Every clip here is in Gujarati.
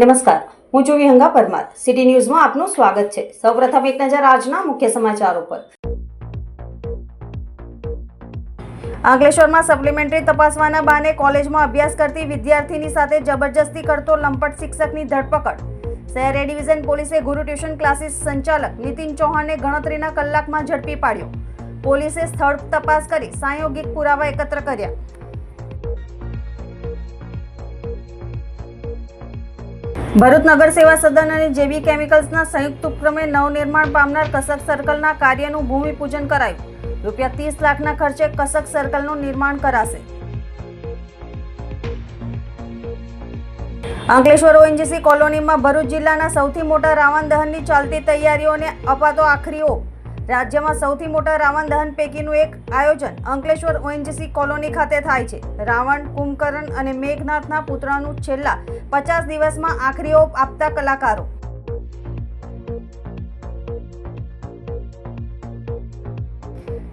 નમસ્કાર. હું છું વિહંગા પરમાર. સિટી ન્યૂઝમાં આપનું સ્વાગત છે. સૌપ્રથમ એક નજર આજના મુખ્ય સમાચારો પર અંકલેશ્વરમાં સપ્લિમેન્ટરી તપાસવાના બહાને કોલેજમાં અભ્યાસ કરતી વિદ્યાર્થીની સાથે જબરજસ્તી કરતો લંપટ શિક્ષકની ધરપકડ. શહેર એ ડિવિઝન પોલીસે ગુરુ ટ્યુશન ક્લાસીસ સંચાલક નીતિન ચૌહાણને ગણતરીના કલાકમાં ઝડપી પાડ્યો. પોલીસે સ્થળ તપાસ કરી સાંયોગિક પુરાવા એકત્ર કર્યા. ભરૂચ નગર સેવા સદન અને જેબી કેમિકલ્સના સંયુક્ત ઉપક્રમે નવનિર્માણ પામનાર કસક સર્કલના કાર્યનું ભૂમિપૂજન કરાયું. રૂપિયા ત્રીસ લાખના ખર્ચે કસક સર્કલનું નિર્માણ કરાશે. અંકલેશ્વર ઓએનજીસી કોલોનીમાં ભરૂચ જિલ્લાના સૌથી મોટા રાવણ દહનની ચાલતી તૈયારીઓને અપાતો આખરી ઓપ. રાજ્યમાં સૌથી મોટા રાવણ દહન પૈકીનું એક આયોજન અંકલેશ્વર ઓએનજીસી કોલોની ખાતે થાય છે. રાવણ, કુંભકર્ણ અને મેઘનાથના પુત્રનું છેલ્લા પચાસ દિવસમાં આખરી ઓપ આપતા કલાકારો.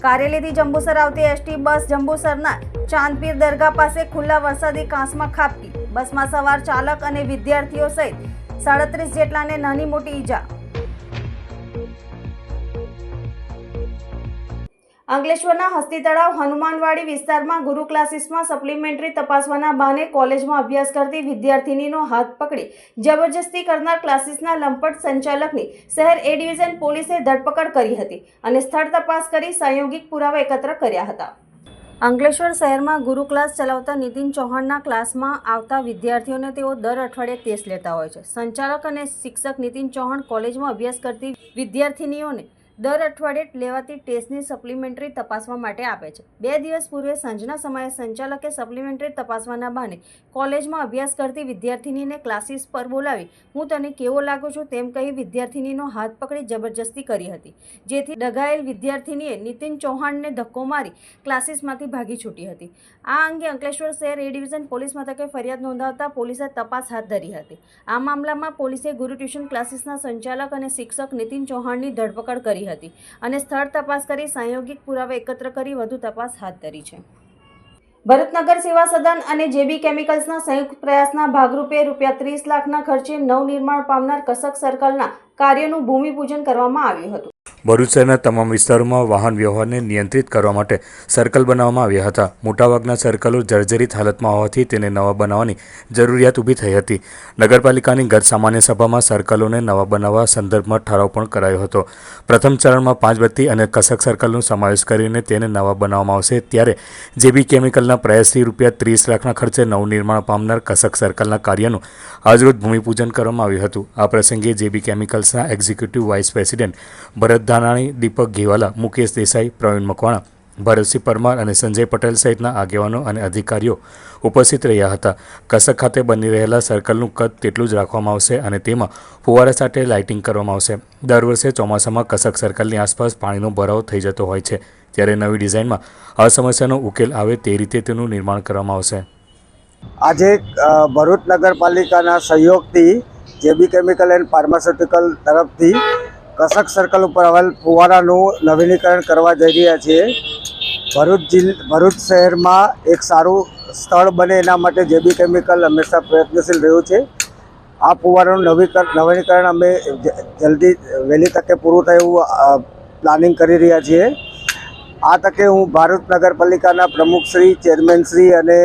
કારેલીથી જંબુસર આવતી એસટી બસ જંબુસરના ચાંદપીર દરગાહ પાસે ખુલ્લા વરસાદી કાંસમાં ખાબકી. બસમાં સવાર ચાલક અને વિદ્યાર્થીઓ સહિત સાડત્રીસ જેટલાને નાની મોટી ઈજા. અંકલેશ્વરના હસ્તી તળાવ હનુમાનવાડી વિસ્તારમાં ગુરુ ક્લાસીસમાં સપ્લિમેન્ટરી તપાસવાના બહાને કોલેજમાં અભ્યાસ કરતી વિદ્યાર્થિનીનો હાથ પકડી. જબરજસ્તી કરનાર ક્લાસીસના લંપટ સંચાલકની શહેર એ ડિવિઝન પોલીસે ધરપકડ કરી હતી અને સ્થળ તપાસ કરી સંયોગિક પુરાવા એકત્ર કર્યા હતા. અંકલેશ્વર શહેરમાં ગુરુ ક્લાસ ચલાવતા નીતિન ચૌહાણના ક્લાસમાં આવતા વિદ્યાર્થીઓને તેઓ દર અઠવાડિયે ટેસ્ટ લેતા હોય છે. સંચાલક અને શિક્ષક નીતિન ચૌહાણ કોલેજમાં અભ્યાસ કરતી વિદ્યાર્થિનીઓને દર અઠવાડિયે લેવાતી ટેસ્ટની સપ્લિમેન્ટરી તપાસવા માટે આપે છે. બે દિવસ પૂર્વે સાંજના સમયે સંચાલકે સપ્લિમેન્ટરી તપાસવાના બહાને કોલેજમાં અભ્યાસ કરતી વિદ્યાર્થિનીને ક્લાસીસ પર બોલાવી, હું તને કેવો લાગુ છું? તેમ કહી વિદ્યાર્થિનીનો હાથ પકડી જબરજસ્તી કરી હતી. જેથી ડઘાયેલ વિદ્યાર્થિનીએ નીતિન ચૌહાણને ધક્કો મારી ક્લાસીસમાંથી ભાગી છૂટી હતી. આ અંગે અંકલેશ્વર શહેર એ ડિવિઝન પોલીસ મથકે ફરિયાદ નોંધાવતા પોલીસે તપાસ હાથ ધરી હતી. આ મામલામાં પોલીસે ગુરુ ટ્યુશન ક્લાસીસના સંચાલક અને શિક્ષક નીતિન ચૌહાણની ધરપકડ કરી હતી. અને સ્થળ તપાસ કરી સંયોગિક પુરાવા એકત્ર કરી વધુ તપાસ હાથ ધરી છે. ભરતનગર સેવા સદન અને જેબી કેમિકલ્સના સંયુક્ત પ્રયાસના ભાગરૂપે રૂપિયા ત્રીસ લાખના ખર્ચે નવનિર્માણ પામનાર કસક સર્કલના કાર્યનું ભૂમિપૂજન કરવામાં આવ્યું હતું. ભરૂચ શહેરના તમામ વિસ્તારોમાં વાહન વ્યવહારને નિયંત્રિત કરવા માટે સર્કલ બનાવવામાં આવ્યા હતા. મોટાભાગના સર્કલો જર્જરિત હાલતમાં હોવાથી તેને નવા બનાવવાની જરૂરિયાત ઊભી થઈ હતી. નગરપાલિકાની ગત સામાન્ય સભામાં સર્કલોને નવા બનાવવા સંદર્ભમાં ઠરાવ પણ કરાયો હતો. પ્રથમ ચરણમાં પાંચ બત્તી અને કસક સર્કલનો સમાવેશ કરીને તેને નવા બનાવવામાં આવશે ત્યારે જેબી કેમિકલના પ્રયાસથી રૂપિયા ત્રીસ લાખના ખર્ચે નવનિર્માણ પામનાર કસક સર્કલના કાર્યનું આજરોજ ભૂમિપૂજન કરવામાં આવ્યું હતું. આ પ્રસંગે JB કેમિકલ્સના executive vice president Bharat Dhanani, Deepak Ghevala, Mukesh Desai, Pravin Makwana, Bharatsinh Parmar અને સંજય પટેલ સહિતના આગેવાનો અને અધિકારીઓ ઉપસ્થિત રહ્યા હતા. કસક ખાતે બની રહેલા સર્કલનું કદ તેટલું જ રાખવામાં આવશે અને તેમાં ફુવારા સાથે લાઇટિંગ કરવામાં આવશે. દર વર્ષે ચોમાસામાં કસક સર્કલની આસપાસ પાણીનો ભરાવો થઈ જતો હોય છે. ત્યારે નવી ડિઝાઇનમાં આ સમસ્યાનો ઉકેલ આવે તે રીતે તેનું નિર્માણ કરવામાં આવશે. આજે ભરૂચ નગરપાલિકાના સહયોગથી જેબી કેમિકલ એન્ડ ફાર્માસ્યુટિકલ તરફથી કસક સર્કલ ઉપર આવેલ ફુવારાનું નવીનીકરણ કરવા જઈ રહ્યા છીએ. ભરૂચ જિલ્લ, ભરૂચ શહેરમાં એક સારું સ્થળ બને એના માટે જેબી કેમિકલ હંમેશા પ્રયત્નશીલ રહ્યું છે. આ ફુવારાનું નવીકરણ નવીનીકરણ અમે જલ્દી, વહેલી તકે પૂરું થાય એવું પ્લાનિંગ કરી રહ્યા છીએ. આ તકે હું ભારત નગરપાલિકાના પ્રમુખશ્રી ચેરમેનશ્રી અને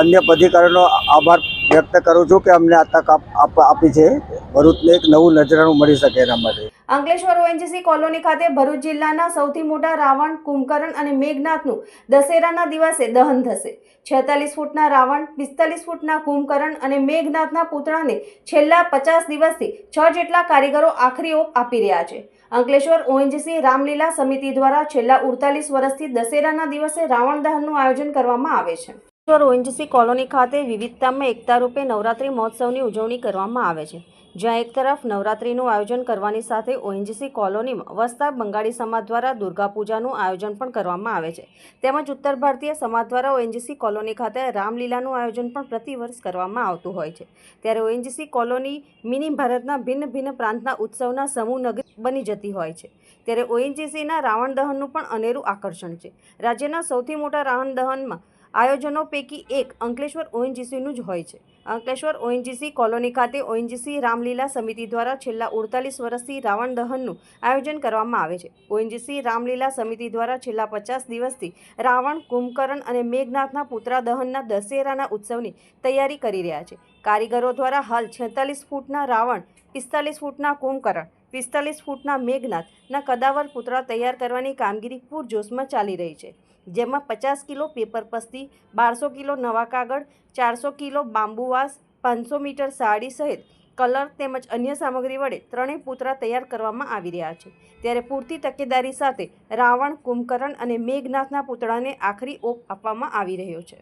અન્ય પદાધિકારીઓનો આભાર વ્યક્ત કરું છું કે અમને આ તક આપ- છે. ભરૂચને એક નવું નજરાણું મળી શકે એના માટે. અંકલેશ્વર ઓએનજીસી કોલોની ખાતે ભરૂચ જિલ્લાના સૌથી મોટા રાવણ, કુંભકર્ણ અને મેઘનાથનું દશેરાના દિવસે દહન થશે. છેતાલીસ ફૂટના રાવણ, પિસ્તાલીસ ફૂટના કુંભકર્ણ અને મેઘનાથના પુતળાને છેલ્લા પચાસ દિવસથી છ જેટલા કારીગરો આખરી ઓપ આપી રહ્યા છે. અંકલેશ્વર ઓએનજીસી રામલીલા સમિતિ દ્વારા છેલ્લા ઉડતાલીસ વર્ષથી દશેરાના દિવસે રાવણ દહનનું આયોજન કરવામાં આવે છે. ઓએનજીસી કોલોની ખાતે વિવિધતામાં એકતા રૂપે નવરાત્રી મહોત્સવની ઉજવણી કરવામાં આવે છે. જ્યાં એક તરફ નવરાત્રીનું આયોજન કરવાની સાથે ઓએનજીસી કોલોનીમાં વસતા બંગાળી સમાજ દ્વારા દુર્ગા પૂજાનું આયોજન પણ કરવામાં આવે છે. તેમજ ઉત્તર ભારતીય સમાજ દ્વારા ઓએનજીસી કોલોની ખાતે રામલીલાનું આયોજન પણ પ્રતિવર્ષ કરવામાં આવતું હોય છે. ત્યારે ઓએનજીસી કોલોની મિની ભારતના ભિન્ન ભિન્ન પ્રાંતના ઉત્સવના સમૂહ નગરી બની જતી હોય છે. ત્યારે ઓએનજીસીના રાવણ દહનનું પણ અનેરું આકર્ષણ છે. રાજ્યના સૌથી મોટા રાવણ દહનમાં આયોજનો પૈકી એક અંકલેશ્વર ઓએનજીસીનું જ હોય છે. અંકલેશ્વર ઓએનજીસી કોલોની ખાતે ઓએનજીસી રામલીલા સમિતિ દ્વારા છેલ્લા ઉડતાલીસ વર્ષથી રાવણ દહનનું આયોજન કરવામાં આવે છે. ઓએનજીસી રામલીલા સમિતિ દ્વારા છેલ્લા પચાસ દિવસથી રાવણ, કુંભકર્ણ અને મેઘનાથના પુતરા દહનના દશેરાના ઉત્સવની તૈયારી કરી રહ્યા છે. કારીગરો દ્વારા હાલ છેતાલીસ ફૂટના રાવણ, પિસ્તાલીસ ફૂટના કુંભકર્ણ પિસ્તાલીસ ફૂટના મેઘનાથના કદાવર પુતળા તૈયાર કરવાની કામગીરી પૂરજોશમાં ચાલી રહી છે, જેમાં પચાસ કિલો પેપર પસ્તી, બારસો કિલો નવા કાગળ, ચારસો કિલો બાંબુવાસ પાંચસો મીટર સાડી સહિત કલર તેમજ અન્ય સામગ્રી વડે ત્રણેય પૂતળા તૈયાર કરવામાં આવી રહ્યા છે. ત્યારે પૂરતી તકેદારી સાથે રાવણ, કુંભકર્ણ અને મેઘનાથના પૂતળાને આખરી ઓપ આપવામાં આવી રહ્યો છે.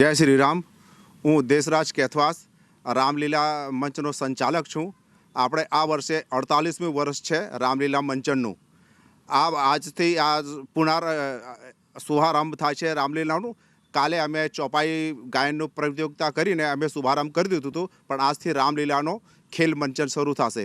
જય શ્રી રામ. હું દેશરાજ કેથવાસ, રામલીલા મંચનો સંચાલક છું. આપણે આ વર્ષે અડતાલીસમી વર્ષ છે રામલીલા મંચનનું. આ આજથી આ પુનર શુભારંભ થાય છે રામલીલાનું. કાલે અમે ચોપાઈ ગાયનનું પ્રતિયોગિતા કરીને અમે શુભારંભ કરી દીધું હતું, પણ આજથી રામલીલાનો ખેલ મંચન શરૂ થશે.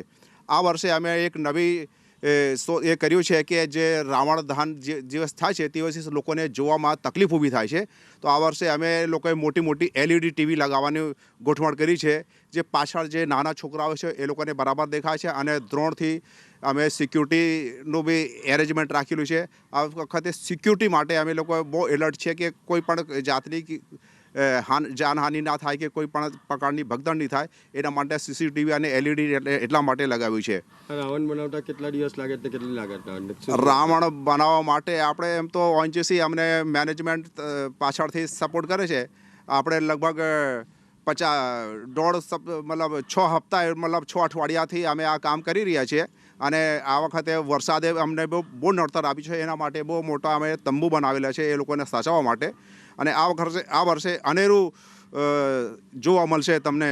આ વર્ષે અમે એક નવી એ કર્યું છે કે જે રાવણ દહન જે દિવસ થાય છે તે દિવસે લોકોને જોવામાં તકલીફ ઊભી થાય છે. તો આ વર્ષે અમે લોકોએ મોટી મોટી એલઈડી ટીવી લગાવવાની ગોઠવણ કરી છે, જે પાછળ જે નાના છોકરાઓ છે એ લોકોને બરાબર દેખાય છે અને દ્રોણથી અમે સિક્યુરિટીનું બી એરેન્જમેન્ટ રાખેલું છે. આ વખતે સિક્યુરિટી માટે અમે લોકો બહુ એલર્ટ છે કે કોઈ પણ જાતની જાનહાનિ ના થાય કે કોઈ પણ પ્રકારની ભગદડ નહીં થાય એના માટે સીસીટીવી અને એલઈડી એટલા માટે લગાવ્યું છે. રાવણ બનાવતા કેટલા દિવસ લાગે તે કેટલી લાગે? રાવણ બનાવવા માટે આપણે એમ તો ઓએનજીસી અમને મેનેજમેન્ટ પાછળથી સપોર્ટ કરે છે. આપણે લગભગ પચાસ દોઢ મતલબ છ હપ્તા મતલબ છ અઠવાડિયાથી અમે આ કામ કરી રહ્યા છીએ. અને આ વખતે વરસાદે અમને બહુ બહુ નડતર આપી છે. એના માટે બહુ મોટા અમે તંબુ બનાવેલા છે એ લોકોને સાચવવા માટે. અને આ વખતે આ વર્ષે અનેરું જોવા મળશે તમને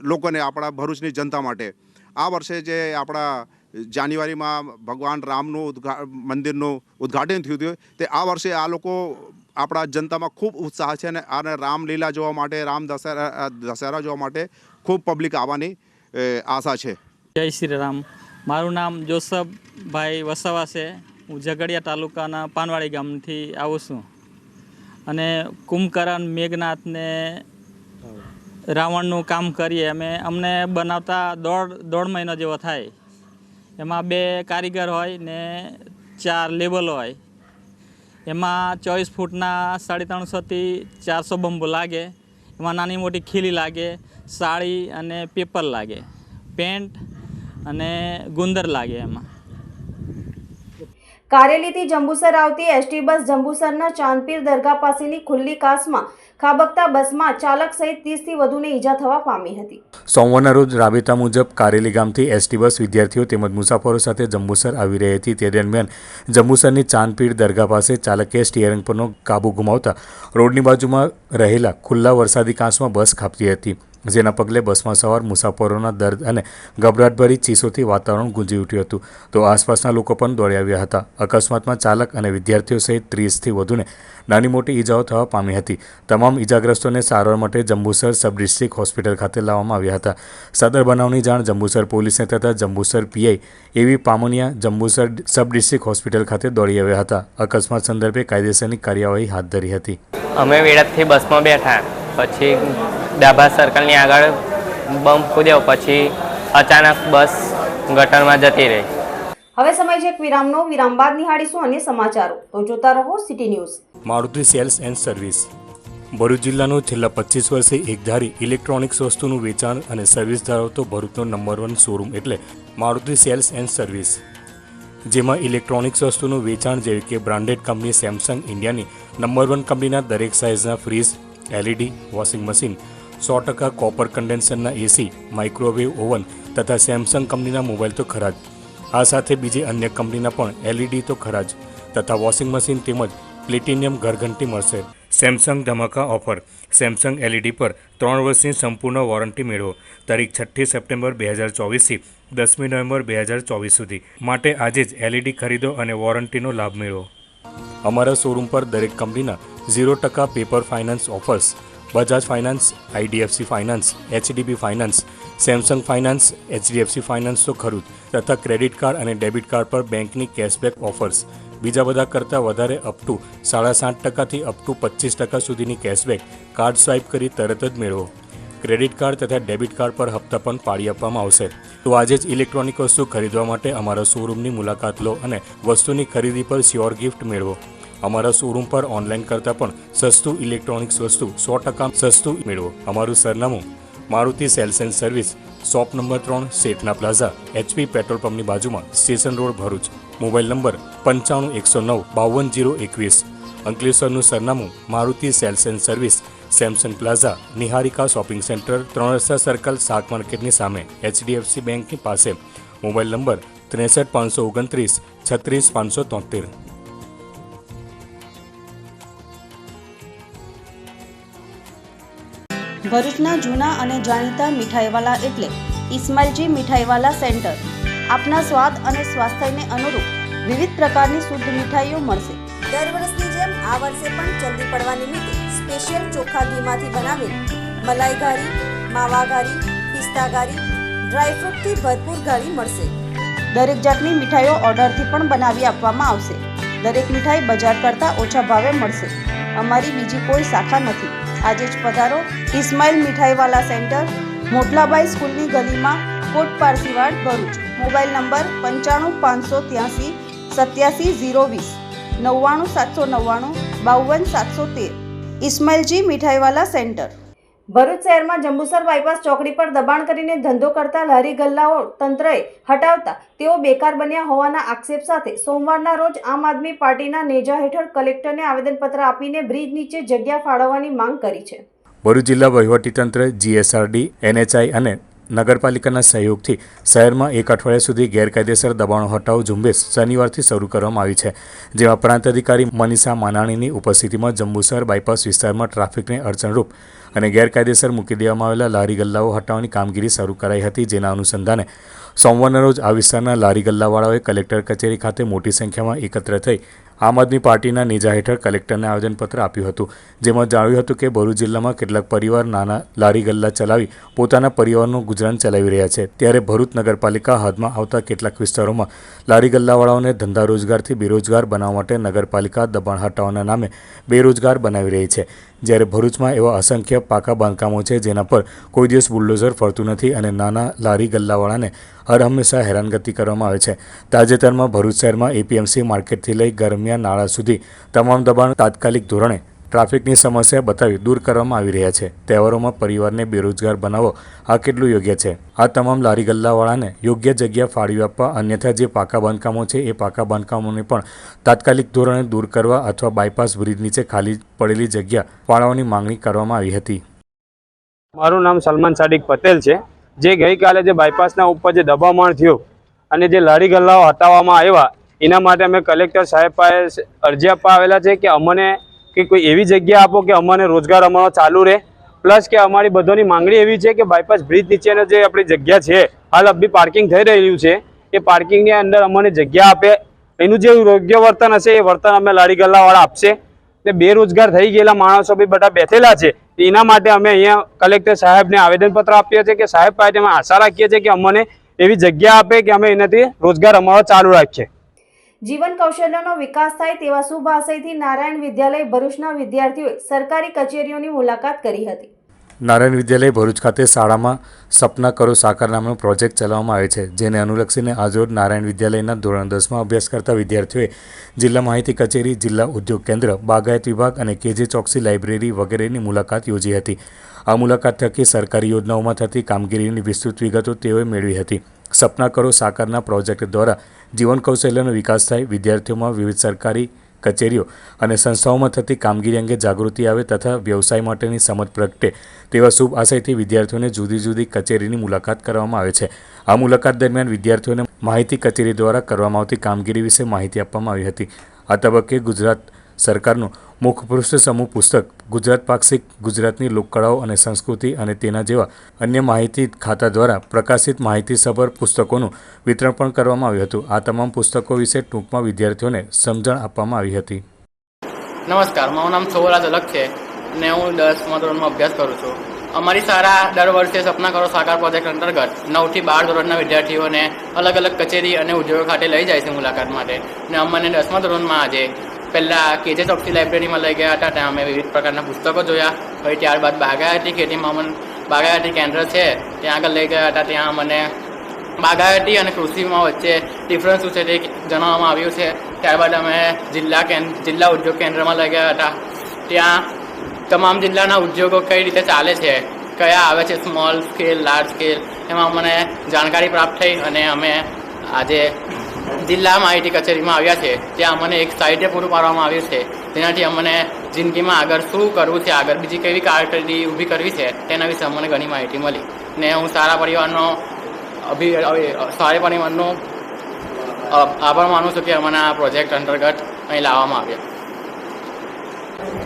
લોકોને આપણા ભરૂચની જનતા માટે. આ વર્ષે જે આપણા જાન્યુઆરીમાં ભગવાન રામનું ઉદઘા મંદિરનું ઉદ્ઘાટન થયું હતું, તે આ વર્ષે આ લોકો આપણા જનતામાં ખૂબ ઉત્સાહ છે અને આને રામલીલા જોવા માટે, રામ દશેરા દશેરા જોવા માટે ખૂબ પબ્લિક આવવાની આશા છે. જય શ્રી રામ. મારું નામ જોસફભાઈ વસાવા છે. હું ઝઘડિયા તાલુકાના પાનવાડી ગામથી આવું છું. અને કુંભકરણ મેઘનાથને રાવણનું કામ કરીએ. અમે અમને બનાવતા દોઢ દોઢ મહિનો જેવો થાય. એમાં બે કારીગર હોય ને ચાર લેબલ હોય. એમાં ચોવીસ ફૂટના સાડી ત્રણસોથી ચારસો બંબુ લાગે. એમાં નાની મોટી ખીલી લાગે સાડી અને પેપર લાગે. પેન્ટ અને ગુંદર લાગે એમાં. કારેલીથી જંબુસર આવતી એસટી બસ જંબુસરના ચાંદપીર દરગાહ પાસેની ખુલ્લી કાસમાં ખાબકતા બસમાં ચાલક સહિત ત્રીસથી વધુને ઈજા થવા પામી હતી. સોમવારના રોજ રાબેતા મુજબ કારેલી ગામથી એસટી બસ વિદ્યાર્થીઓ તેમજ મુસાફરો સાથે જંબુસર આવી રહી હતી. તે દરમિયાન જંબુસરની ચાંદપીર દરગાહ પાસે ચાલકે સ્ટીયરિંગ પરનો કાબુ ગુમાવતા રોડની બાજુમાં રહેલા ખુલ્લા વરસાદી કાંસમાં બસ ખાપતી હતી. જેના પગલે બસમાં સવાર મુસાફરોના દર્દ અને ગભરાટભરી ચીસોથી વાતાવરણ ગુંજી ઉઠ્યું હતું. તો આસપાસના લોકો પણ દોડી આવ્યા હતા. અકસ્માતમાં ચાલક અને વિદ્યાર્થીઓ સહિત ત્રીસથી વધુને નાની મોટી ઈજાઓ થવા પામી હતી. તમામ ઈજાગ્રસ્તોને સારવાર માટે જંબુસર સબ ડિસ્ટ્રિક્ટ હોસ્પિટલ ખાતે લાવવામાં આવ્યા હતા. સદર બનાવની જાણ જંબુસર પોલીસને થતાં જંબુસર પીઆઈ એવી પામોનિયા જંબુસર સબ ડિસ્ટ્રિક્ટ હોસ્પિટલ ખાતે દોડી આવ્યા હતા. અકસ્માત સંદર્ભે કાયદેસરની કાર્યવાહી હાથ ધરી હતી. અમે વેળાથી બસમાં બેઠા. પછી ડાભા સર્કલની આગળ બમ્પ કૂદ્યો પછી અચાનક બસ ગટરમાં જતી રહી. હવે સમય છે એક વિરામનો. વિરામ બાદ નિહાળીશું અન્ય સમાચારો. તો જોતા રહો city news Maruti sales and service. Bharuch જિલ્લાનું છેલ્લા પચીસ વર્ષે એકધારી ઇલેક્ટ્રોનિક્સ વસ્તુનું વેચાણ અને સર્વિસ ધરાવતો ભરૂચનો નંબર વન શોરૂમ એટલે મારુતિ સેલ્સ એન્ડ સર્વિસ. જેમાં ઇલેક્ટ્રોનિક્સ વસ્તુનું વેચાણ જેવી કે બ્રાન્ડેડ કંપની સેમસંગ ઇન્ડિયાની નંબર વન કંપનીના દરેક સાઇઝના ફ્રીજ એલઈડી વોશિંગ મશીન સો ટકા કોપર કન્ડેન્સરના એસી, માઇક્રોવેવ ઓવન તથા સેમસંગ કંપનીના મોબાઈલ તો ખરા જ. આ સાથે બીજી અન્ય કંપનીના પણ એલઈડી તો ખરા જ. તથા વોશિંગ મશીન તેમજ પ્લેટિનિયમ ઘરઘંટી મળશે. સેમસંગ ધમાકા ઓફર. સેમસંગ એલઈડી પર ત્રણ વર્ષની સંપૂર્ણ વોરંટી મેળવો. તારીખ છઠ્ઠી સપ્ટેમ્બર બે હજાર ચોવીસથી દસમી નવેમ્બર બે હજાર ચોવીસ સુધી. માટે આજે જ એલઈડી ખરીદો અને વોરંટીનો લાભ મેળવો. અમારા શોરૂમ પર દરેક કંપનીના ઝીરો ટકા paper finance offers Bajaj finance IDFC finance HDB finance Samsung finance HDFC finance તો ખરું જ, તથા ક્રેડિટ કાર્ડ અને ડેબિટ કાર્ડ પર બેંકની કેશબેક ઓફર્સ બીજા બધા કરતાં વધારે અપ ટુ સાડા સાત ટકાથી અપ ટુ પચીસ ટકા સુધીની કેશબેક કાર્ડ સ્વાઇપ કરી તરત જ મેળવો. ક્રેડિટ કાર્ડ તથા ડેબિટ કાર્ડ પર હપ્તા પણ પાડી આપવામાં આવશે. તો આજે જ ઇલેક્ટ્રોનિક વસ્તુ ખરીદવા માટે અમારા શોરૂમની મુલાકાત લો અને વસ્તુની ખરીદી પર શ્યોર ગિફ્ટ મેળવો. અમારા શોરૂમ પર ઓનલાઈન કરતાં પણ સસ્તું ઇલેક્ટ્રોનિક્સ વસ્તુ સો ટકા સસ્તું મેળવો. અમારું સરનામું Maruti sales and service shop number ત્રણ, Shethna plaza HP petrol pump બાજુમાં station road Bharuch. Mobile number પંચાણું એકસો નવ બાવન જીરો એકવીસ. અંકલેશ્વરનું સરનામું Maruti sales and service Samsung plaza Niharika shopping centre ત્રણ રસ્તા સર્કલ શાક માર્કેટની સામે એચડીએફસી બેંકની પાસે. મોબાઈલ નંબર ત્રેસઠ પાંચસો ઓગણત્રીસ છત્રીસ પાંચસો તોતેર. ભરૂચના જૂના અને જાણીતા મીઠાઈવાલા એટલે ઇસ્માઇલજી મીઠાઈવાલા સેન્ટર. આપના સ્વાદ અને સ્વાસ્થ્યને અનુરૂપ વિવિધ પ્રકારની શુદ્ધ મીઠાઈઓ મળશે. દર વર્ષની જેમ આ વર્ષે પણ જલ્દી પડવા નિમિત્તે સ્પેશિયલ ચોખા ઘીમાંથી બનાવેલ મલાઈ ઘારી માવા ઘારી પિસ્તા ઘારી ડ્રાયફ્રૂટથી ભરપૂર ઘારી મળશે. દરેક જાતની મીઠાઈઓ ઓર્ડરથી પણ બનાવી આપવામાં આવશે. દરેક મીઠાઈ બજાર કરતાં ઓછા ભાવે મળશે. અમારી બીજી કોઈ શાખા નથી. આજે જ પધારો. ઇસ્માઇલ મીઠાઈવાલા સેન્ટર, મોટલાબાઈ સ્કૂલની ગલીમાં, કોટ પારસીવાડ, ભરૂચ. મોબાઈલ નંબર પંચાણું પાંચસો ત્યાંસી સત્યાસી ઝીરો વીસ. નવ્વાણું સાતસો નવ્વાણું બાવન સાતસો તેર. ઇસ્માઇલજી મીઠાઈવાલા સેન્ટર. ભરૂચ શહેરમાં જંબુસર બાયપાસ ચોકડી પર દબાણ કરીને ધંધો કરતા લારી ગલ્લાઓ તંત્રએ હટાવતા તેઓ બેકાર બન્યા હોવાના આક્ષેપ સાથે સોમવારના રોજ આમ આદમી પાર્ટીના નેજા હેઠળ કલેક્ટરને આવેદનપત્ર આપીને બ્રિજ નીચે જગ્યા ફાળવવાની માંગ કરી છે. ભરૂચ જિલ્લા વહીવટીતંત્ર જીએસઆરડી, એનએચઆઈ અને નગરપાલિકાના સહયોગથી શહેરમાં એક અઠવાડિયા સુધી ગેરકાયદેસર દબાણો હટાવો ઝુંબેશ શનિવારથી શરૂ કરવામાં આવી છે, જેમાં પ્રાંત અધિકારી મનીષા માનાણીની ઉપસ્થિતિમાં જંબુસર બાયપાસ વિસ્તારમાં ટ્રાફિકને અડચણરૂપ અને ગેરકાયદેસર મૂકી દેવામાં આવેલા લારી ગલ્લાઓ હટાવવાની કામગીરી શરૂ કરાઈ હતી, જેના અનુસંધાને સોમવારના રોજ આ વિસ્તારના લારી ગલ્લાવાળાઓએ કલેક્ટર કચેરી ખાતે મોટી સંખ્યામાં એકત્ર થઈ આમ આદમી પાર્ટીના નેજા હેઠળ કલેક્ટરને આવેદનપત્ર આપ્યું હતું, જેમાં જણાવ્યું હતું કે ભરૂચ જિલ્લામાં કેટલાક પરિવાર નાના લારી ગલ્લા ચલાવી પોતાના પરિવારનું ગુજરાન ચલાવી રહ્યા છે. ત્યારે ભરૂચ નગરપાલિકા હાથમાં આવતા કેટલાક વિસ્તારોમાં લારી ગલ્લાવાળાઓને ધંધા રોજગારથી બેરોજગાર બનાવવા માટે નગરપાલિકા દબાણ હટાવવાના નામે બેરોજગાર બનાવી રહી છે. જ્યારે ભરૂચમાં એવા અસંખ્ય પાકા બાંધકામો છે જેના પર કોઈ દિવસ બુલડોઝર ફરતું નથી અને નાના લારી ગલ્લાવાળાને હર હંમેશા હેરાનગતિ કરવામાં આવે છે. તાજેતરમાં ભરૂચ શહેરમાં એપીએમસી માર્કેટથી લઈ ગરમિયા નાળા સુધી તમામ દબાણ તાત્કાલિક ધોરણે ટ્રાફિકની સમસ્યા બતાવી દૂર કરવામાં આવી રહ્યા છે. તહેવારોમાં પરિવારને બેરોજગાર બનાવો આ કેટલું યોગ્ય છે? આ તમામ લારી ગલ્લાવાળાને યોગ્ય જગ્યા ફાળવી આપવા અન્યથા જે પાકા બાંધકામો છે એ પાકા બાંધકામોને પણ તાત્કાલિક ધોરણે દૂર કરવા અથવા બાયપાસ બ્રિજ નીચે ખાલી પડેલી જગ્યા ફાળવવાની માંગણી કરવામાં આવી હતી. મારું નામ સલમાન સાડિક પટેલ છે. જે ગઈકાલે જે બાયપાસના ઉપર જે દબામણ થયું અને જે લારી ગલ્લાઓ હટાવવામાં આવ્યા, એના માટે અમે કલેક્ટર સાહેબ પાસે અરજી આપવા આવેલા છે કે અમને કે કોઈ એવી જગ્યા આપો કે અમને રોજગાર અમારો ચાલુ રહે. પ્લસ કે અમારી બધોની માંગણી એવી છે કે બાયપાસ બ્રિજ નીચેનો જે આપણી જગ્યા છે, હાલ અભી પાર્કિંગ થઈ રહ્યું છે, એ પાર્કિંગની અંદર અમને જગ્યા આપે. એનું જે યોગ્ય વર્તન હશે એ વર્તન અમે લારી ગલ્લાવાળા આપશે. ને બેરોજગાર થઈ ગયેલા માણસો બી બધા બેઠેલા છે. એના માટે અમે અહીંયા કલેક્ટર સાહેબને આવેદનપત્ર આપીએ છીએ કે સાહેબ પાસે અમે આશા રાખીએ છીએ કે અમને એવી જગ્યા આપે કે અમે એનાથી રોજગાર અમારો ચાલુ રાખીએ. જીવન કૌશલ્યનો વિકાસ થાય તેવા શુભ આશયથી નારાયણ વિદ્યાલય ભરૂચના વિદ્યાર્થીઓએ સરકારી કચેરીઓની મુલાકાત કરી હતી. નારાયણ વિદ્યાલય ભરૂચ ખાતે શાળામાં સપના કરો સાકાર નામનો પ્રોજેક્ટ ચલાવવામાં આવે છે, જેને અનુલક્ષીને આજરોજ નારાયણ વિદ્યાલયના ધોરણ દસમાં અભ્યાસ કરતા વિદ્યાર્થીઓએ જિલ્લા માહિતી કચેરી, જિલ્લા ઉદ્યોગ કેન્દ્ર, બાગાયત વિભાગ અને કેજી ચોકસી લાઇબ્રેરી વગેરેની મુલાકાત યોજી હતી. આ મુલાકાત થકી સરકારી યોજનાઓમાં થતી કામગીરીની વિસ્તૃત વિગતો તેઓએ મેળવી હતી. સપના કરો સાકારના પ્રોજેક્ટ દ્વારા જીવન કૌશલ્યનો વિકાસ થાય, વિદ્યાર્થીઓમાં વિવિધ સરકારી કચેરીઓ અને સંસ્થાઓમાં થતી કામગીરી અંગે જાગૃતિ આવે તથા વ્યવસાય માટેની સમજ પ્રગટે તેવા શુભ આશયથી વિદ્યાર્થીઓને જુદી જુદી કચેરીની મુલાકાત કરવામાં આવે છે. આ મુલાકાત દરમિયાન વિદ્યાર્થીઓને માહિતી કચેરી દ્વારા કરવામાં આવતી કામગીરી વિશે માહિતી આપવામાં આવી હતી. આ તબક્કે ગુજરાત સરકારનું મુખપૃષ્ઠ સમૂહ પુસ્તક. ગુજરાત પાક્ષિક, ગુજરાતની લોકકળાઓ અને સંસ્કૃતિ અને તેના જેવા અન્ય માહિતી ખાતા દ્વારા પ્રકાશિત માહિતીસભર પુસ્તકોનું વિતરણ પણ કરવામાં આવ્યું હતું. આ તમામ પુસ્તકો વિશે ટૂંકમાં વિદ્યાર્થીઓને સમજણ આપવામાં આવી હતી. નમસ્કાર, મારું નામ સૌરાજ અલગ છે અને હું દસમા ધોરણમાં અભ્યાસ કરું છું. અમારી શાળા દર વર્ષે સપના કરો સાકાર પ્રોજેક્ટ અંતર્ગત નવથી બાર ધોરણના વિદ્યાર્થીઓને અલગ અલગ કચેરી અને ઉદ્યોગો ખાતે લઈ જાય છે મુલાકાત માટે. ને અમને દસમા ધોરણમાં આજે પહેલાં કેજે ચોકથી લાઇબ્રેરીમાં લઈ ગયા હતા, ત્યાં અમે વિવિધ પ્રકારના પુસ્તકો જોયા. પછી ત્યારબાદ બાગાયતી ખેતીમાં અમને, બાગાયતી કેન્દ્ર છે, ત્યાં આગળ લઈ ગયા હતા, ત્યાં મને બાગાયતી અને કૃષિમાં વચ્ચે ડિફરન્સ શું છે તે જણાવવામાં આવ્યું છે. ત્યારબાદ અમે જિલ્લા કેન્દ્ર જિલ્લા ઉદ્યોગ કેન્દ્રમાં લઈ ગયા હતા. ત્યાં તમામ જિલ્લાના ઉદ્યોગો કઈ રીતે ચાલે છે, કયા આવે છે સ્મોલ સ્કેલ લાર્જ સ્કેલ એમાં મને જાણકારી પ્રાપ્ત થઈ અને અમે આજે જિલ્લા માહિતી કચેરીમાં આવ્યા છે. ત્યાં અમને એક સાહિત્ય પૂરું પાડવામાં આવ્યું છે. જેનાથી અમને જિંદગીમાં આગળ શું કરવું છે, આગળ બીજી કેવી કારકિર્દી ઊભી કરવી છે, તેના વિશે અમને ઘણી માહિતી મળી. ને હું સારા પરિવારનો અભિ સારા પરિવારનો આભાર માનું છું કે અમને આ પ્રોજેક્ટ અંતર્ગત અહીં લાવવામાં આવ્યા.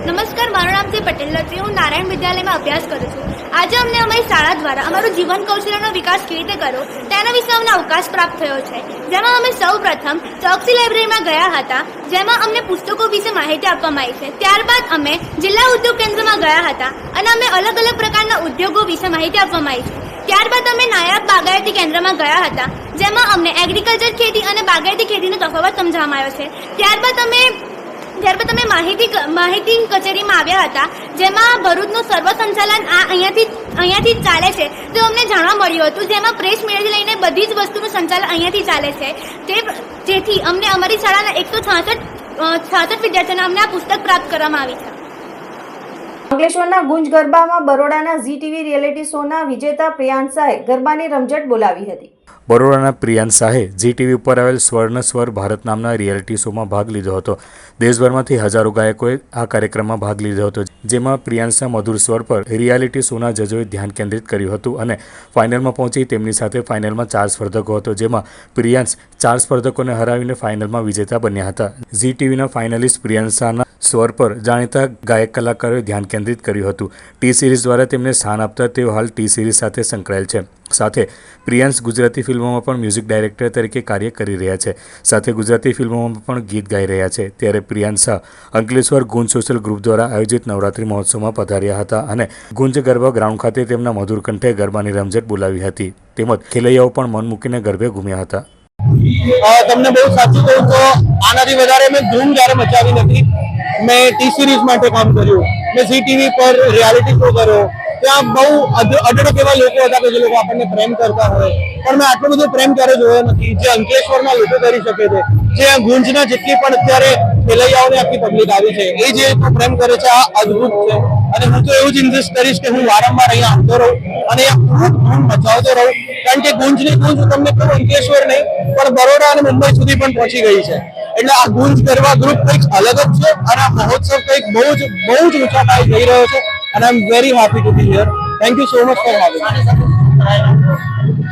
નમસ્કાર, મારું નામ છે પટેલ લત્રી હું નારાયણ વિદ્યાલયમાં અભ્યાસ કરું છું. આજે અમને અમારી શાળા દ્વારા અમારું જીવન કૌશલ્યનો વિકાસ કેવી રીતે કરવો, તેના વિશે અમને અવકાશ પ્રાપ્ત થયો છે. જેમાં અમે સૌ પ્રથમ ચોકસી લાઇબ્રેરીમાં ગયા હતા, જેમાં અમને પુસ્તકો વિશે માહિતી આપવામાં આવી છે. ત્યારબાદ અમે જિલ્લા ઉદ્યોગ કેન્દ્રમાં ગયા હતા અને અમે અલગ અલગ પ્રકારના ઉદ્યોગો વિશે માહિતી આપવામાં આવી છે. ત્યારબાદ અમે નાયબ બાગાયતી કેન્દ્રમાં ગયા હતા, જેમાં અમને એગ્રીકલ્ચર ખેતી અને બાગાયતી ખેતીનો તફાવત સમજાવવામાં આવ્યો છે. ત્યારબાદ અમે ત્યારબાદ તમે માહિતી માહિતી કચેરીમાં આવ્યા હતા, જેમાં ભરૂચનું સર્વ સંચાલન આ અહીંયાથી અહીંયાથી જ ચાલે છે. તો અમને જાણવા મળ્યું હતું, જેમાં પ્રેસ મીડિયાથી લઈને બધી જ વસ્તુનું સંચાલન અહીંયાથી ચાલે છે. તે જેથી અમને અમારી શાળાના એકસો છાસઠ છાસઠ વિદ્યાર્થીઓને અમને આ પુસ્તક પ્રાપ્ત કરવામાં આવી છે. અંકલેશ્વરના ગુંજ ગરબામાં બરોડાના ઝી ટીવી રિયાલિટી શોના વિજેતા પ્રિયાંશ શાહે ગરબાની રમઝટ બોલાવી હતી. બરોડાના પ્રિયાંશ શાહે ઝી ટીવી ઉપર આવેલ સ્વર્ણ સ્વર ભારત નામના રિયાલિટી શોમાં ભાગ લીધો હતો. દેશભરમાંથી હજારો ગાયકોએ આ કાર્યક્રમમાં ભાગ લીધો હતો, જેમાં પ્રિયાંશના મધુર સ્વર પર રિયાલિટી શોના જજોએ ધ્યાન કેન્દ્રિત કર્યું હતું અને ફાઇનલમાં પહોંચી તેમની સાથે ફાઇનલમાં ચાર સ્પર્ધકો હતો, જેમાં પ્રિયાંશ ચાર સ્પર્ધકોને હરાવીને ફાઇનલમાં વિજેતા બન્યા હતા. ઝી ટીવીના ફાઇનલિસ્ટ પ્રિયાંશ સ્વર પર જાણીતા ગાયક કલાકારોએ ધ્યાન કેન્દ્રિત કર્યું હતું. ટી સિરીઝ દ્વારા તેમને સ્થાન આપતા તેઓ હાલ ટી સિરીઝ સાથે સંકળાયેલ છે. સાથે પ્રિયાંશ ગુજરાતી ફિલ્મોમાં પણ મ્યુઝિક ડાયરેક્ટર તરીકે કાર્ય કરી રહ્યા છે. સાથે ગુજરાતી ફિલ્મોમાં પણ ગીત ગાઈ રહ્યા છે. ત્યારે પ્રિયાંશ અંકલેશ્વર ગુંજ સોશિયલ ગ્રુપ દ્વારા આયોજિત નવરાત્રિ મહોત્સવમાં પધાર્યા હતા અને ગુંજ ગરબા ગ્રાઉન્ડ ખાતે તેમના મધુર કંઠે ગરબાની રમઝટ બોલાવી હતી. તેમજ ખેલૈયાઓ પણ મન મૂકીને ગરબે ઘૂમ્યા હતા. તમને બહુ સાચું કહું તો આનાથી વધારે મેં ધૂમ જ્યારે મચાવી નથી. મેં ટી સિરીઝ માટે કામ કર્યું. મેં ઝી ટીવી પર રિયાલિટી શો કર્યો. ત્યાં બહુ અઢળક એવા લોકો હતા કે જે લોકો આપણને પ્રેમ કરતા હોય. પણ મેં આટલો બધો પ્રેમ ક્યારે જોયો નથી. જે અંકલેશ્વરના લોકો કરી શકે છે, જે ગુંજના જેટલી પણ અત્યારે ખેલૈયાઓને આખી પબ્લિક આવી છે, એ જે પ્રેમ કરે છે, આ અદ્ભુત છે. અને હું તો એવું જ ઇન્સિસ્ટ કરીશ કે હું વારંવાર અહીંયા આવતો રહું અને ધૂમ મચાવતો રહું. કારણ કે ગુંજની ગુંજ હું તમને કહું અંકલેશ્વર નહીં, પણ બરોડા અને મુંબઈ સુધી પણ પહોંચી ગઈ છે. એટલે આ ગુંજ ગરબા ગ્રુપ કંઈક અલગ જ છે અને આ મહોત્સવ કંઈક બહુ જ બહુ જ ઊંચા પાયે જઈ રહ્યો છે અને I am very happy to be here thank you so much for having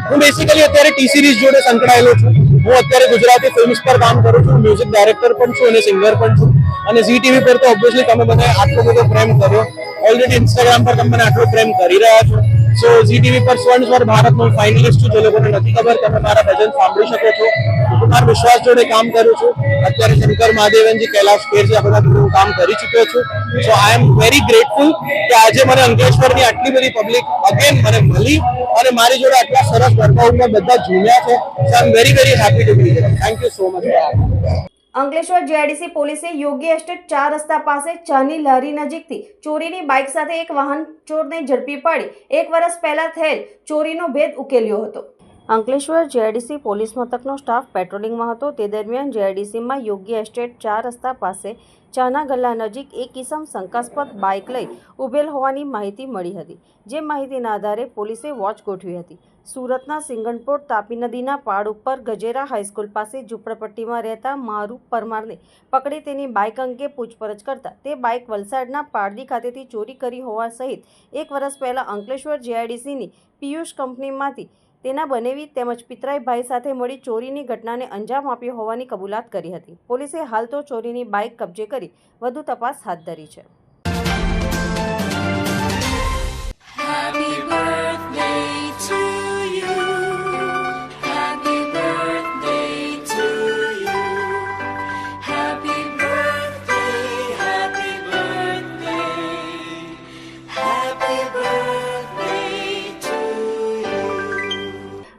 હું બેસિકલી અત્યારે ટી સિરીઝ જોડે સંકળાયેલો છું. હું અત્યારે ગુજરાતી ફિલ્મ્સ પર કામ કરું છું મ્યુઝિક ડાયરેક્ટર પણ છું અને સિંગર પણ છું. અને ઝી ટીવી પર તો ઓબ્વિયસલી તમે બધા આટલો બધો પ્રેમ કર્યો. ઓલરેડી ઇન્સ્ટાગ્રામ પર તમે આટલો પ્રેમ કરી રહ્યા છો. સો ઝી ટીવી પર સ્વર્ણ સ્વર ભારતનો ફાઇનલિસ્ટ છું. જે લોકોને નથી ખબર, તમે મારા ભજન સાંભળી શકો છો. હું કુમાર વિશ્વાસ જોડે કામ કરું છું. અત્યારે શંકર મહાદેવનજી કૈલાશ ખેર છે, આ બધા કામ કરી ચૂક્યો છું. સો આઈ એમ વેરી ગ્રેટફુલ કે આજે મને અંકલેશ્વરની આટલી બધી પબ્લિક અગેન મને મળી અને મારી જોડે આટલા સરસ વર્કઆઉટમાં બધા ઝૂમ્યા છે. So I am very very happy to be thank you so much Ankleshwar GIDC પોલીસે યોગી એસ્ટેટ ચાર રસ્તા પાસે ચાની લારી નજીકથી ચોરીની બાઇક સાથે એક વાહન ચોરને ઝડપી પાડી. એક વર્ષ પહેલા થયેલ ચોરીનો ભેદ ઉકેલ્યો હતો. અંકલેશ્વર જીઆઈડીસી પોલીસ મથકનો સ્ટાફ પેટ્રોલિંગમાં હતો. તે દરમિયાન જીઆઈડીસીમાં યોગી એસ્ટેટ ચાર રસ્તા પાસે ચાના ગલ્લા નજીક એક કિસમ શંકાસ્પદ બાઇક લઈ ઉભેલ હોવાની માહિતી મળી હતી, જે માહિતીના આધારે પોલીસે વોચ ગોઠવી હતી. સુરતના સિંગણપોર તાપી નદીના પાડ ઉપર ગજેરા હાઈસ્કૂલ પાસે ઝૂંપડપટ્ટીમાં રહેતા મારૂ પરમારને પકડી તેની બાઇક અંગે પૂછપરછ કરતા તે બાઇક વલસાડના પારડી ખાતેથી ચોરી કરી હોવા સહિત એક વર્ષ પહેલાં અંકલેશ્વર જીઆઈડીસીની પિયુષ કંપનીમાંથી તેના બનેવી તેમજ પિતરાઈ ભાઈ સાથે મળી ચોરીની ઘટનાને અંજામ આપ્યો હોવાની કબૂલાત કરી હતી. પોલીસે હાલ તો ચોરીની બાઇક કબજે કરી વધુ તપાસ હાથ ધરી છે.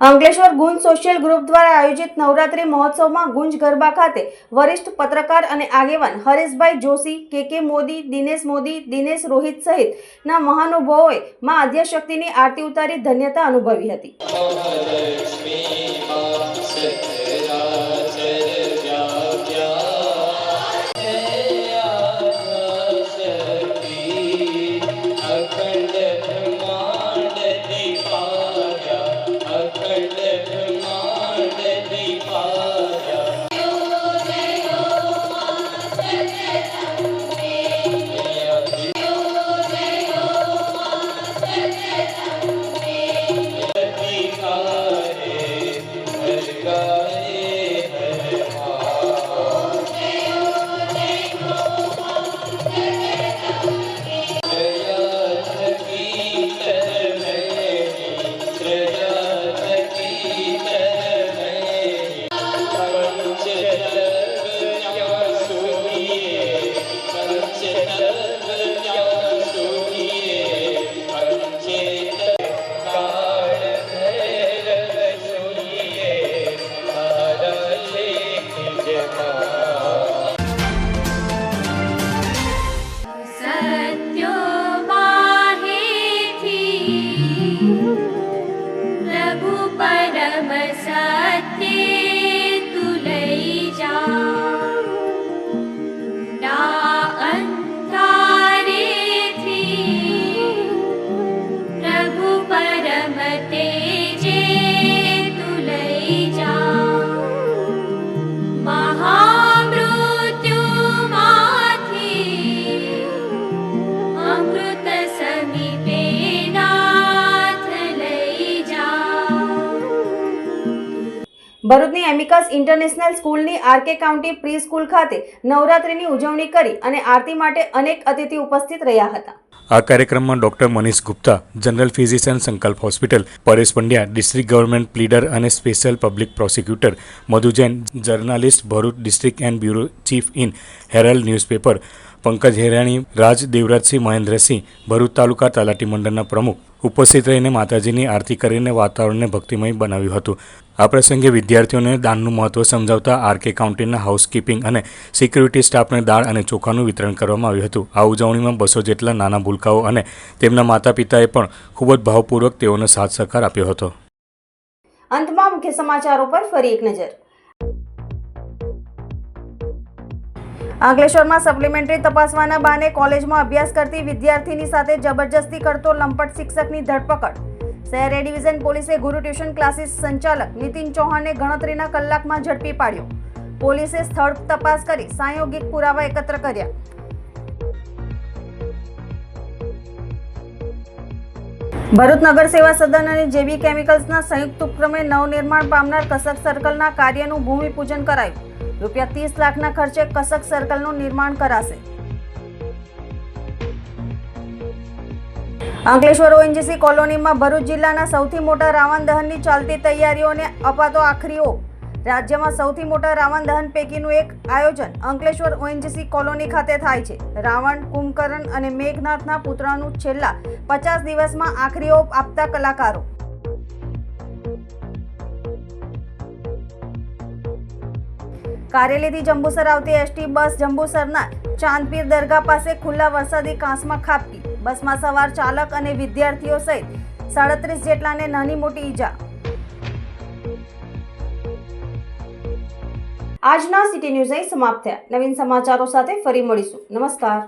અંકલેશ્વર ગુંજ સોશિયલ ગ્રુપ દ્વારા આયોજિત નવરાત્રી મહોત્સવમાં ગુંજ ગરબા ખાતે વરિષ્ઠ પત્રકાર અને આગેવાન હરેશભાઈ જોશી કે કે મોદી, દિનેશ મોદી, દિનેશ રોહિત સહિતના મહાનુભાવોએ માં આદ્યશક્તિની આરતી ઉતારી ધન્યતા અનુભવી હતી. ભરૂચની એમિકસ ઇન્ટરનેશનલ સ્કૂલની આરકે કાઉન્ટી પ્રી સ્કૂલ ખાતે નવરાત્રીની ઉજવણી કરી અને આરતી માટે અનેક અતિથિ ઉપસ્થિત રહ્યા હતા. આ કાર્યક્રમમાં doctor Manish Gupta, general physician Sankalp hospital, Paresh Pandya, district government pleader અને special public prosecutor Madhu Jain journalist, Bharuch district and bureau chief in Herald newspaper Pankaj Herani, Raj Devrajsinh, Mahendrasinh, Bharuch taluka તલાટી મંડળના પ્રમુખ ઉપસ્થિત રહીને માતાજીની આરતી કરીને વાતાવરણને ભક્તિમય બનાવ્યું હતું. આ પ્રસંગે વિદ્યાર્થીઓને દાનનું મહત્વ સમજાવતા આરકે કાઉન્ટીના હાઉસકીપિંગ અને સિક્યુરિટી સ્ટાફને દાળ અને ચોખાનું વિતરણ કરવામાં આવ્યું હતું. આ ઉજવણીમાં બસો જેટલા નાના ભૂલકાઓ અને તેમના માતા પિતાએ પણ ખૂબ જ ભાવપૂર્વક તેઓને સાથ સહકાર આપ્યો હતો. અંતમાં મુખ્ય સમાચારો પર ફરી એક નજર. અંકલેશ્વરમાં સપ્લિમેન્ટરી તપાસવાના બહાને કોલેજમાં અભ્યાસ કરતી વિદ્યાર્થીની સાથે જબરજસ્તી કરતો લંપટ શિક્ષકની ધરપકડ. શહેર એ ડિવિઝન પોલીસે ગુરુ ટ્યુશન ક્લાસીસ સંચાલક નીતિન ચૌહાણને ગણતરીના કલાકમાં ઝડપી પાડ્યો. પોલીસે સ્થળ તપાસ કરી સાંયોગિક પુરાવા એકત્ર કર્યા. ભરૂચ નગર સેવા સદન અને જેબી કેમિકલ્સના સંયુક્ત ઉપક્રમે નવનિર્માણ પામનાર કસક સર્કલના કાર્યનું ભૂમિપૂજન કરાયું. રૂપિયા ત્રીસ લાખના ખર્ચે કસક સર્કલનું નિર્માણ કરાશે. અંકલેશ્વર ઓએનજીસી કોલોનીમાં ભરૂચ જિલ્લાના સૌથી મોટા રાવણ દહનની ચાલતી તૈયારીઓને અપાતો આખરી ઓપ. રાજ્યમાં સૌથી મોટા રાવણ દહન પૈકીનું એક આયોજન અંકલેશ્વર ઓએનજીસી કોલોની ખાતે થાય છે. રાવણ, કુંભકર્ણ અને મેઘનાથના પુતળાનું છેલ્લા પચાસ દિવસમાં આખરી ઓપ આપતા કલાકારો. કારેલીથી જંબુસર આવતી એસટી બસ જંબુસરના ચાંદપીર દરગાહ પાસે ખુલ્લા વરસાદી કાંસમાં ખાબકી. બસમાં સવાર ચાલક અને વિદ્યાર્થીઓ સહિત સાડત્રીસ જેટલાને નાની મોટી ઈજા. આજના સિટી ન્યૂઝ અહીં સમાપ્ત થયા. નવીન સમાચારો સાથે ફરી મળીશું. નમસ્કાર.